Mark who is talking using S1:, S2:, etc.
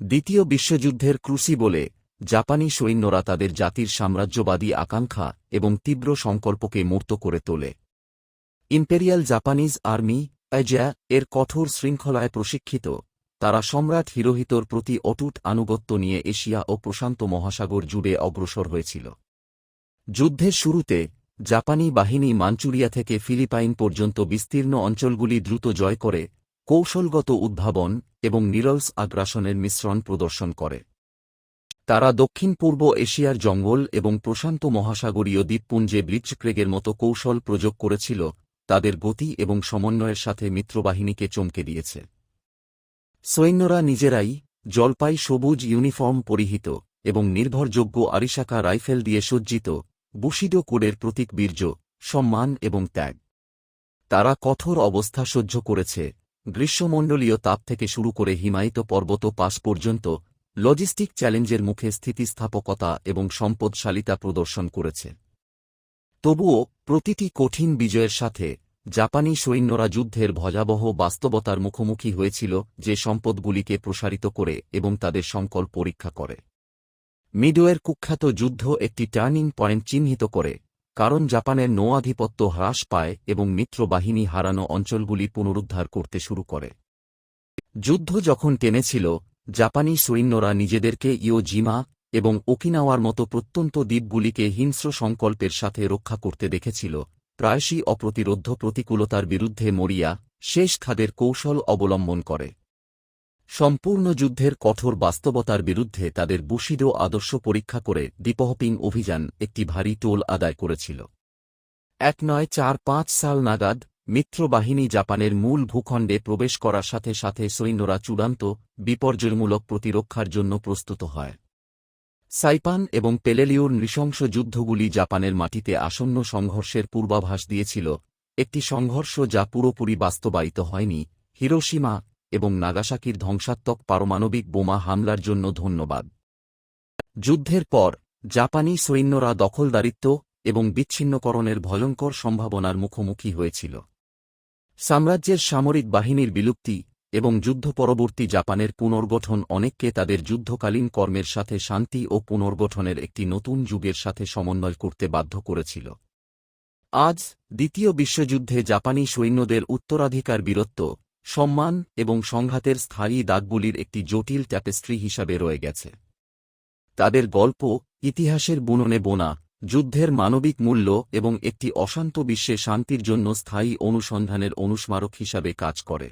S1: দ্বিতীয় বিশ্বযুদ্ধের ক্রুসি বলে, জাপানি সৈন্যরা তাদের জাতির সাম্রাজ্যবাদী আকাঙ্ক্ষা এবং তীব্র সংকল্পকে মূর্ত করে তোলে। ইম্পেরিয়াল জাপানিজ আর্মি অ্যাজা এর কঠোর শৃঙ্খলায় প্রশিক্ষিত, তারা সম্রাট হিরোহিতোর প্রতি অটুট আনুগত্য নিয়ে এশিয়া ও প্রশান্ত মহাসাগর জুড়ে অগ্রসর হয়েছিল। যুদ্ধের শুরুতে, জাপানি বাহিনী মাঞ্চুরিয়া থেকে ফিলিপাইন পর্যন্ত বিস্তীর্ণ অঞ্চলগুলি দ্রুত জয় করে কৌশলগত উদ্ভাবন এবং নিরলস আগ্রাসনের মিশ্রণ প্রদর্শন করে। তারা দক্ষিণ পূর্ব এশিয়ার জঙ্গল এবং প্রশান্ত মহাসাগরীয় দ্বীপপুঞ্জে ব্লিচক্রেগের মতো কৌশল প্রয়োগ করেছিল, তাদের গতি এবং সমন্বয়ের সাথে মিত্রবাহিনীকে চমকে দিয়েছে। সৈন্যরা নিজেরাই জলপাই সবুজ ইউনিফর্ম পরিহিত এবং নির্ভরযোগ্য আরিশাকা রাইফেল দিয়ে সজ্জিত বুশিডো কোডের প্রতীক বীর্য, সম্মান এবং ত্যাগ। তারা কঠোর অবস্থা সহ্য করেছে গ্রীষ্মমণ্ডলীয় তাপ থেকে শুরু করে হিমায়িত পর্বত পাস পর্যন্ত লজিস্টিক চ্যালেঞ্জের মুখে স্থিতিস্থাপকতা এবং সম্পদশালিতা প্রদর্শন করেছে। তবুও, প্রতিটি কঠিন বিজয়ের সাথে জাপানি সৈন্যরা যুদ্ধের ভয়াবহ বাস্তবতার মুখোমুখি হয়েছিল যে সম্পদগুলিকে প্রসারিত করে এবং তাদের সংকল্প পরীক্ষা করে। মিডওয়ের কুখ্যাত যুদ্ধ একটি টার্নিং পয়েন্ট চিহ্নিত করে কারণ জাপানের নৌআধিপত্য হ্রাস পায় এবং মিত্রবাহিনী হারানো অঞ্চলগুলি পুনরুদ্ধার করতে শুরু করে। যুদ্ধ যখন টেনেছিল, জাপানি সৈন্যরা নিজেদেরকে ইও জিমা এবং ওকিনাওয়ার মতো প্রত্যন্ত দ্বীপগুলিকে হিংস্র সংকল্পের সাথে রক্ষা করতে দেখেছিল, প্রায়শই অপ্রতিরোধ্য প্রতিকূলতার বিরুদ্ধে মরিয়া শেষ খাদের কৌশল অবলম্বন করে। সম্পূর্ণ যুদ্ধের কঠোর বাস্তবতার বিরুদ্ধে তাদের বুশিদো আদর্শ পরীক্ষা করে দিপহপিং অভিযান একটি ভারী টোল আদায় করেছিল। এক নয় চার পাঁচ সাল নাগাদ, মিত্রবাহিনী জাপানের মূল ভূখণ্ডে প্রবেশ করার সাথে সাথে সৈন্যরা চূড়ান্ত বিপর্যয়মূলক প্রতিরক্ষার জন্য প্রস্তুত হয়। সাইপান এবং পেলেলিওর নৃশংস যুদ্ধগুলি জাপানের মাটিতে আসন্ন সংঘর্ষের পূর্বাভাস দিয়েছিল। একটি সংঘর্ষ যা পুরোপুরি বাস্তবায়িত হয়নি হিরোসীমা এবং নাগাসাকির ধ্বংসাত্মক পারমাণবিক বোমা হামলার জন্য ধন্যবাদ। যুদ্ধের পর, জাপানি সৈন্যরা দখলদারিত্ব এবং বিচ্ছিন্নকরণের ভয়ঙ্কর সম্ভাবনার মুখোমুখি হয়েছিল। সাম্রাজ্যের সামরিক বাহিনীর বিলুপ্তি এবং যুদ্ধ পরবর্তী জাপানের পুনর্গঠন অনেককে তাদের যুদ্ধকালীন কর্মের সাথে শান্তি ও পুনর্গঠনের একটি নতুন যুগের সাথে সমন্বয় করতে বাধ্য করেছিল। আজ, দ্বিতীয় বিশ্বযুদ্ধে জাপানি সৈন্যদের উত্তরাধিকার বীরত্ব সম্মান এবং সংঘাতের স্থায়ী দাগগুলির একটি জটিল ট্যাপেস্ট্রি হিসাবে রয়ে গেছে। তাদের গল্প, ইতিহাসের বুননে বোনা, যুদ্ধের মানবিক মূল্য এবং একটি অশান্ত বিশ্বে শান্তির জন্য স্থায়ী অনুসন্ধানের অনুস্মারক হিসাবে কাজ করে।